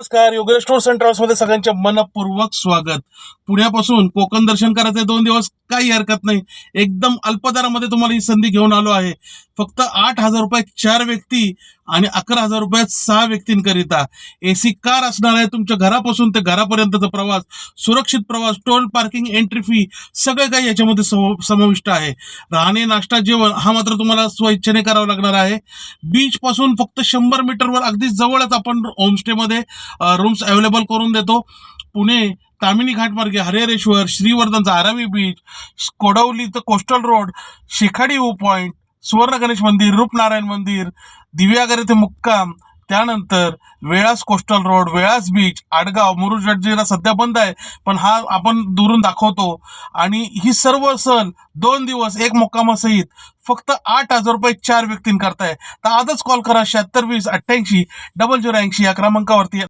नमस्कार योगेश टूर्स अँडमध्ये सगळ्यांचे मनपूर्वक स्वागत. पुण्यापासून कोकण दर्शन करायचे दोन दिवस काही हरकत नाही. एकदम अल्प दरामध्ये तुम्हाला ही संधी घेऊन आलो आहे. फक्त आठ हजार रुपयात चार व्यक्ती आणि अकरा हजार रुपयात सहा व्यक्तींकरिता. एसी कार असणार आहे तुमच्या घरापासून ते घरापर्यंतचा प्रवास सुरक्षित प्रवास टोल पार्किंग एंट्री फी सगळं काही याच्यामध्ये सम- समाविष्ट आहे. राहणे नाश्ता जेवण हा मात्र तुम्हाला स्वइच्छेने करावा लागणार आहे. बीच पासून फक्त शंभर मीटरवर अगदी जवळच आपण होमस्टेमध्ये रूम्स अवेलेबल करून देतो. पुणे तामिनी घाटमार्गे हरिहरेश्वर श्रीवर्धनचा Aravi beach कोडवलीचं coastal road Shekhadi view point Suvarna Ganesh मंदिर रूपनारायण मंदिर दिव्यागर येथे मुक्काम त्यानंतर Velas coastal road Velas beach Adgaon Murud सध्या बंद आहे पण हा आपण दुरून दाखवतो. आणि ही सर्व सण दोन दिवस एक मुक्कामासहित फक्त आठ हजार रुपये चार व्यक्तींकरताय. तर आजच कॉल करा शहात्तर वीस अठ्ठ्याऐंशी डबल झिरो ऐंशी या क्रमांकावरती.